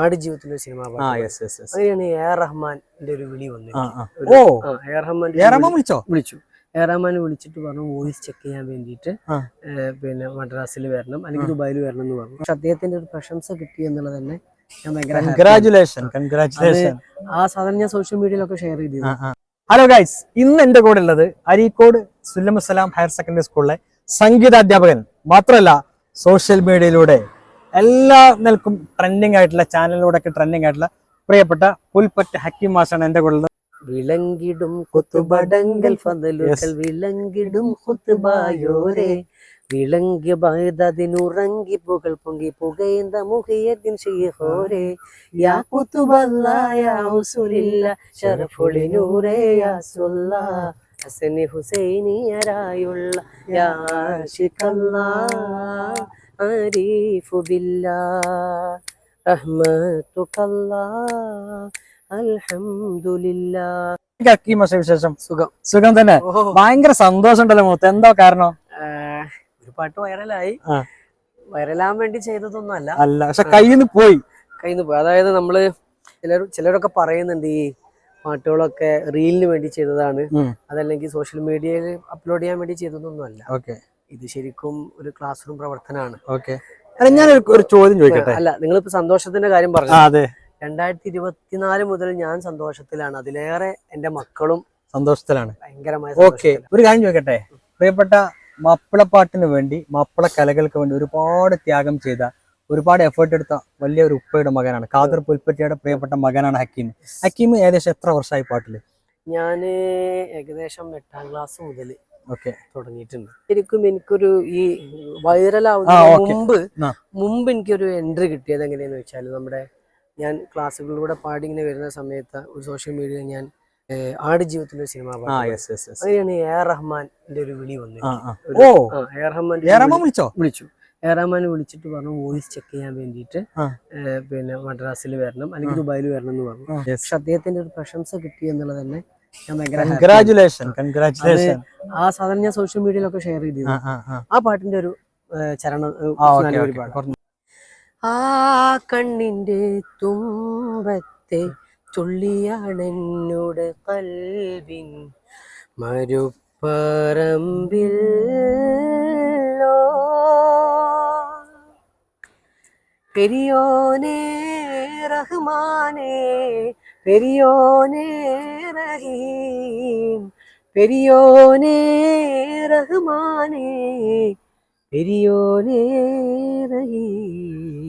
ആട് ജീവിതത്തിലെ സിനിമ അങ്ങനെയാണ് എ ആർ റഹ്മാന്റെ ഒരു വിളി വന്നത്. എ ആർ റഹ്മാൻ വിളിച്ചോ? വിളിച്ചു. എ ആർ റഹ്മാനെ വിളിച്ചിട്ട് പറഞ്ഞു വോയിസ് ചെക്ക് ചെയ്യാൻ വേണ്ടിയിട്ട് പിന്നെ മദ്രാസിൽ വരണം അല്ലെങ്കിൽ ദുബായിൽ വരണം എന്ന് പറഞ്ഞു. പക്ഷെ അദ്ദേഹത്തിന്റെ ഒരു പ്രശംസ കിട്ടി എന്നുള്ളത് തന്നെ കൺഗ്രാചുലേഷൻ കൺഗ്രാചുലേഷൻ ആ സാധനം ഞാൻ സോഷ്യൽ മീഡിയയിലൊക്കെ ഷെയർ ചെയ്തു ഹലോ ഗൈസ് ഇന്ന് എന്റെ കൂടെ ഉള്ളത് അരീക്കോട് സുല്ലമസലാം ഹയർ സെക്കൻഡറി സ്കൂളിലെ സംഗീതാധ്യാപകൻ മാത്രമല്ല സോഷ്യൽ മീഡിയയിലൂടെ എല്ലാ നിലക്കും ട്രെൻഡിങ് ആയിട്ടുള്ള ചാനലിലൂടെ ഒക്കെ ട്രെൻഡിങ് ആയിട്ടുള്ള പ്രിയപ്പെട്ട പുൽപ്പറ്റ ഹക്കീം മാസാണ് എന്റെ കൂടെ വിളങ്കിടും കുത്തുബടങ്കൽ ഫതലുകൾ വിളങ്കിടും കുത്തുബായോരെ. വിളങ്കി ബായതിനുറങ്ങി പുകൾ പൊങ്കി പുകയുന്ന മുഖയത്തിൻ ഷീഹോരെ യാ കുത്തുബല്ല യാ ഉസുലില്ല ഷറഫുളിനൂറേ യാ സുല്ല. ഹസനി ഹുസൈനിയരായുള്ള യാ ആശിഖല്ലാ بالله ബില്ലാ الله അൽഹംദുലില്ലാ لله മാഷ വിശേഷം. സുഖം. സുഖം തന്നെ. ഭയങ്കര സന്തോഷം ഉണ്ടല്ലോ മൂത്ത് എന്തോ കാരണം? ഒരു പാട്ട് വൈറലായി. വൈറലാൻ വേണ്ടി ചെയ്തതൊന്നും അല്ല അല്ല പക്ഷെ കയ്യിൽ നിന്ന് പോയി. കയ്യിൽ നിന്ന് പോയി. അതായത് നമ്മൾ ചിലർ ചിലരൊക്കെ പറയുന്നുണ്ട് ഈ പാട്ടുകളൊക്കെ റീലിന് വേണ്ടി ചെയ്തതാണ്. അതല്ലെങ്കിൽ സോഷ്യൽ മീഡിയയിൽ അപ്ലോഡ് ചെയ്യാൻ വേണ്ടി ചെയ്തതൊന്നും അല്ല ഓക്കെ. ഇത് ശരിക്കും ഒരു ക്ലാസ് റൂം പ്രവർത്തനമാണ്. ഓക്കെ അല്ല ഞാൻ ഒരു- ചോദ്യം ചോദിക്കട്ടെ? അല്ല നിങ്ങളിപ്പോ സന്തോഷത്തിന്റെ കാര്യം പറഞ്ഞു? അതെ. രണ്ടായിരത്തി ഇരുപത്തിനാല് മുതൽ ഞാൻ സന്തോഷത്തിലാണ്. അതിലേറെ എന്റെ മക്കളും സന്തോഷത്തിലാണ്. ഭയങ്കരമായ ഓക്കെ ഒരു കാര്യം ചോദിക്കട്ടെ? പ്രിയപ്പെട്ട മാപ്പിളപ്പാട്ടിന് വേണ്ടി മപ്പിള കലകൾക്ക് വേണ്ടി ഒരുപാട് ത്യാഗം ചെയ്ത ഒരുപാട് എഫേർട്ട് എടുത്ത വലിയ ഒരു ഉപ്പയുടെ മകനാണ്. ഖാദർ പുൽപ്പറ്റിയുടെ പ്രിയപ്പെട്ട മകനാണ് ഹക്കീം. ഹക്കീം ഏകദേശം എത്ര വർഷമായി പാട്ടിൽ? ഞാൻ ഏകദേശം എട്ടാം ക്ലാസ് മുതൽ തുടങ്ങിയിട്ടുണ്ട്. ശരിക്കും എനിക്കൊരു ഈ വൈറലാവുന്ന. മുമ്പ്. മുമ്പ് എനിക്കൊരു എൻട്രി കിട്ടിയത് എങ്ങനെയാന്ന് വെച്ചാൽ നമ്മുടെ ഞാൻ ക്ലാസ്സുകളിലൂടെ പാടി ഇങ്ങനെ വരുന്ന സമയത്ത് ഒരു സോഷ്യൽ മീഡിയ ഞാൻ ആട് ജീവിതത്തിലെ സിനിമ അങ്ങനെയാണ് എ ആർ റഹ്മാന്റെ ഒരു വിളി ആ, എ ആർ റഹ്മാൻ വിളിച്ചോ? വിളിച്ചു. എ ആർ റഹ്മാനെ വിളിച്ചിട്ട് പറഞ്ഞു വോയിസ് ചെക്ക് ചെയ്യാൻ വേണ്ടിയിട്ട് പിന്നെ മദ്രാസിൽ വരണം അല്ലെങ്കിൽ ദുബായിൽ വരണം എന്ന് പറഞ്ഞു. പക്ഷെ അദ്ദേഹത്തിന്റെ ഒരു പ്രശംസ കിട്ടി എന്നുള്ളത് തന്നെ ഞാൻ ഭയങ്കര happy കൺഗ്രാചുലേഷൻ കൺഗ്രാചുലേഷൻ ആ സാധനം ഞാൻ സോഷ്യൽ മീഡിയയിലൊക്കെ ഷെയർ ചെയ്തു ആ പാട്ടിന്റെ ഒരു ചരണം ആ കണ്ണിന്റെ തുമ്പത്തെ തുള്ളിയാണെന്നോട് കൽവിൻ മരുപ്പറമ്പിൽ പെരിയോനേ റഹ്മാനേ പെരിയോനേ റഹീം. പെരിയോനേ റഹ്മാനേ പെരിയോനേ റഹീം